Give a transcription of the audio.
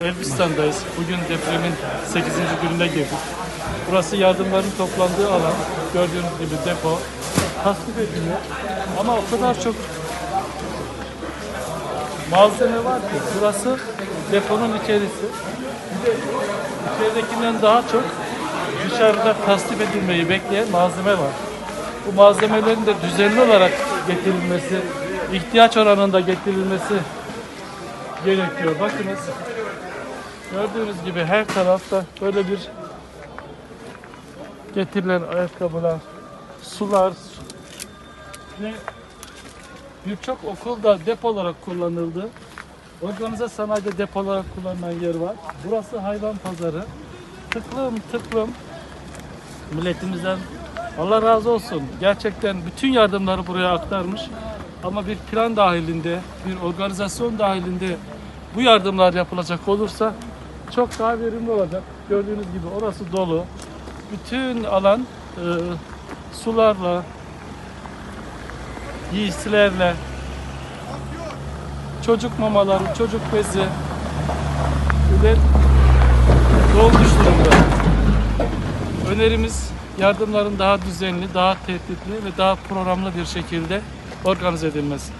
Elbistan'dayız. Bugün depremin 8. gününe girdik. Burası yardımların toplandığı alan. Gördüğünüz gibi depo. Tasvip ediliyor. Ama o kadar çok malzeme var ki burası deponun içerisi. Bir daha çok dışarıda tasdif edilmeyi bekleyen malzeme var. Bu malzemelerin de düzenli olarak getirilmesi, ihtiyaç oranında getirilmesi gerekiyor. Bakınız. Gördüğünüz gibi her tarafta böyle bir getirilen ayakkabılar, sular ve birçok okulda depo olarak kullanıldı. Organize sanayide depo olarak kullanılan yer var. Burası hayvan pazarı. Tıklım tıklım milletimizden Allah razı olsun. Gerçekten bütün yardımları buraya aktarmış. Ama bir plan dahilinde, bir organizasyon dahilinde bu yardımlar yapılacak olursa çok daha verimli olacak. Gördüğünüz gibi orası dolu. Bütün alan e, sularla, giysilerle, çocuk mamaları, çocuk bezi ile dolmuş durumda. Önerimiz yardımların daha düzenli, daha tehditli ve daha programlı bir şekilde organize edilmesi.